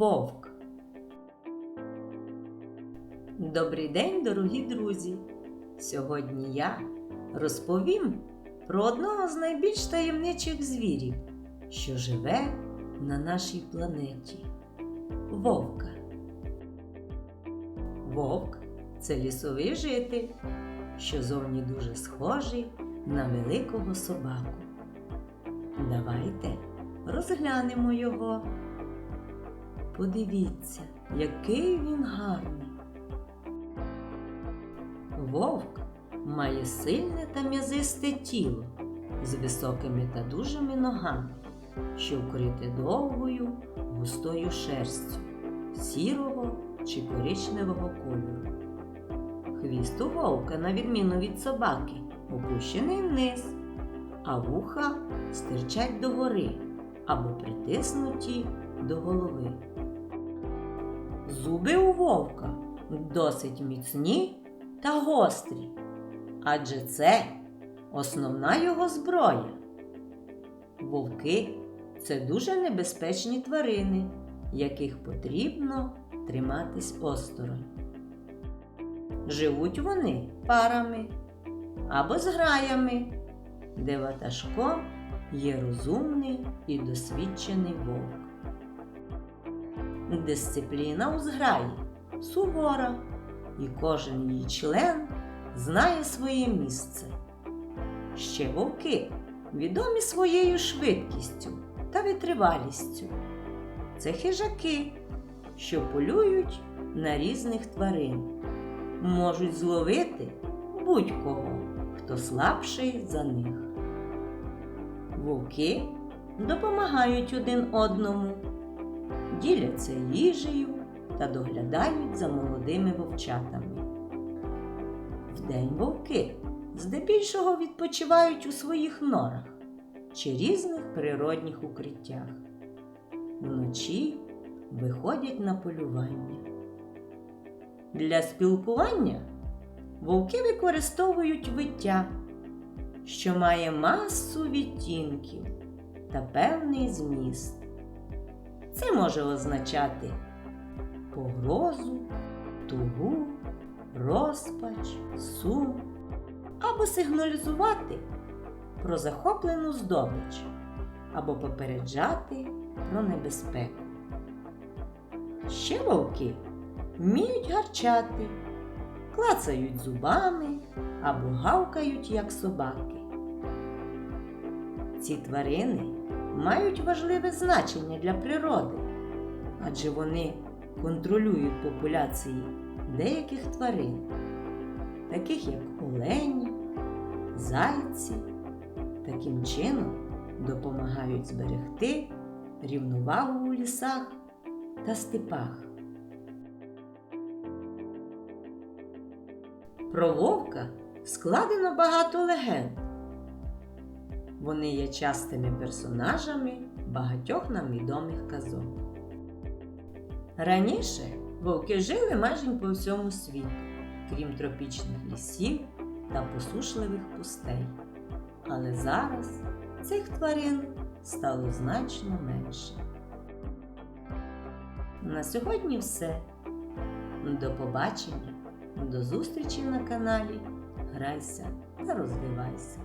Вовк. Добрий день, дорогі друзі! Сьогодні я розповім про одного з найбільш таємничих звірів, що живе на нашій планеті вовка. Вовк це лісовий житель, що зовні дуже схожий на великого собаку. Давайте розглянемо його. Подивіться, який він гарний. Вовк має сильне та м'язисте тіло з високими та дужими ногами, що вкрите довгою густою шерстю сірого чи коричневого кольору. Хвіст у вовка, на відміну від собаки, опущений вниз, а вуха стирчать догори або притиснуті до голови. Зуби у вовка досить міцні та гострі, адже це основна його зброя. Вовки це дуже небезпечні тварини, яких потрібно триматись осторонь. Живуть вони парами або зграями, де ватажком є розумний і досвідчений вовк. Дисципліна у зграї сувора, і кожен її член знає своє місце. Ще вовки відомі своєю швидкістю та витривалістю. Це хижаки, що полюють на різних тварин, можуть зловити будь-кого, хто слабший за них. Вовки допомагають один одному, діляться їжею та доглядають за молодими вовчатами. Вдень вовки здебільшого відпочивають у своїх норах чи різних природних укриттях. Вночі виходять на полювання. Для спілкування вовки використовують виття, що має масу відтінків та певний зміст. Це може означати погрозу, тугу, розпач, сум або сигналізувати про захоплену здобич або попереджати про небезпеку. Ще вовки вміють гарчати, клацають зубами або гавкають, як собаки. Ці тварини мають важливе значення для природи, адже вони контролюють популяції деяких тварин, таких як олені, зайці, таким чином допомагають зберегти рівновагу у лісах та степах. Про вовка складено багато легенд. Вони є частими персонажами багатьох нам відомих казок. Раніше вовки жили майже по всьому світу, крім тропічних лісів та посушливих пустель. Але зараз цих тварин стало значно менше. На сьогодні все. До побачення, до зустрічі на каналі. Грайся та розвивайся.